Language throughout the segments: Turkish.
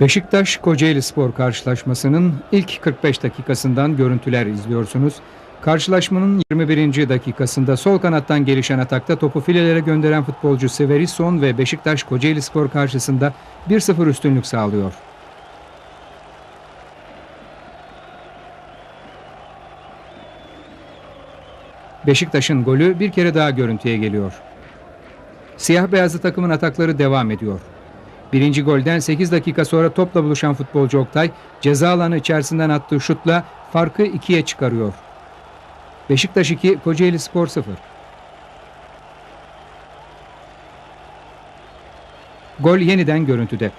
Beşiktaş Kocaeli Spor karşılaşmasının ilk 45 dakikasından görüntüler izliyorsunuz. Karşılaşmanın 21. dakikasında sol kanattan gelişen atakta topu filelere gönderen futbolcu Severisson ve Beşiktaş Kocaeli Spor karşısında 1-0 üstünlük sağlıyor. Beşiktaş'ın golü bir kere daha görüntüye geliyor. Siyah beyazlı takımın atakları devam ediyor. Birinci golden 8 dakika sonra topla buluşan futbolcu Oktay ceza alanı içerisinden attığı şutla farkı ikiye çıkarıyor. Beşiktaş 2, Kocaeli Spor 0. Gol yeniden görüntüde.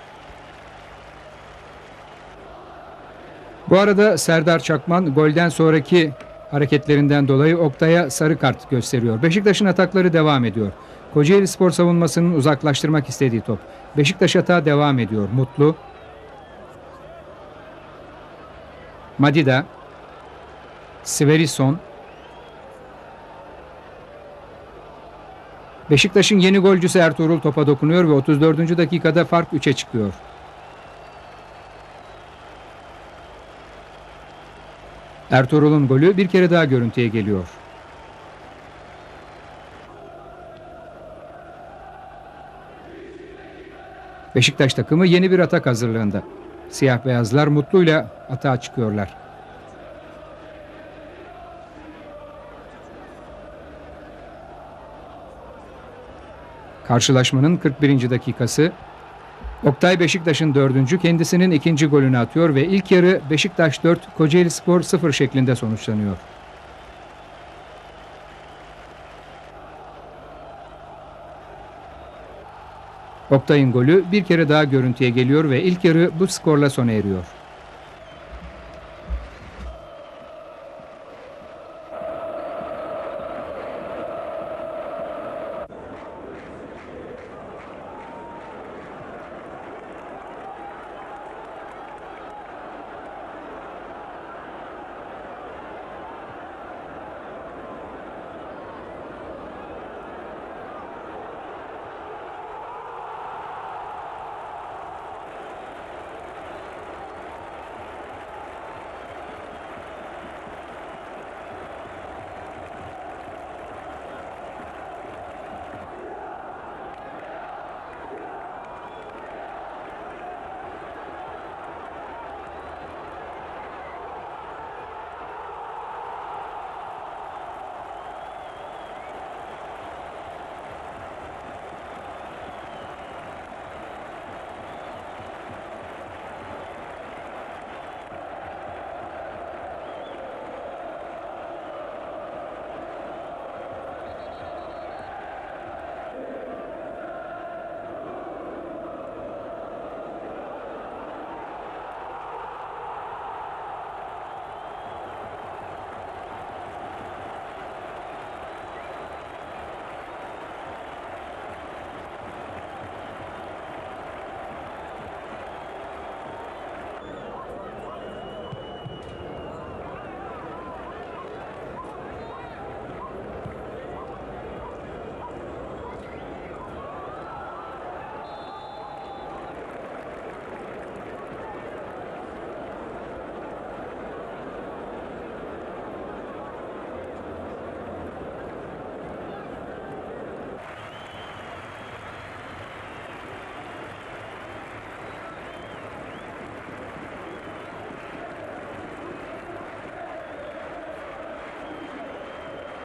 Bu arada Serdar Çakman golden sonraki hareketlerinden dolayı Oktay'a sarı kart gösteriyor. Beşiktaş'ın atakları devam ediyor. Kocaeli Spor savunmasının uzaklaştırmak istediği top. Beşiktaş atağı devam ediyor. Mutlu. Madida. Sverison. Beşiktaş'ın yeni golcüsü Ertuğrul topa dokunuyor ve 34. dakikada fark 3'e çıkıyor. Ertuğrul'un golü bir kere daha görüntüye geliyor. Beşiktaş takımı yeni bir atak hazırlığında. Siyah beyazlar mutluyla atağa çıkıyorlar. Karşılaşmanın 41. dakikası. Oktay Beşiktaş'ın dördüncü kendisinin ikinci golünü atıyor ve ilk yarı Beşiktaş 4, Kocaeli Spor 0 şeklinde sonuçlanıyor. Oktay'ın golü bir kere daha görüntüye geliyor ve ilk yarı bu skorla sona eriyor.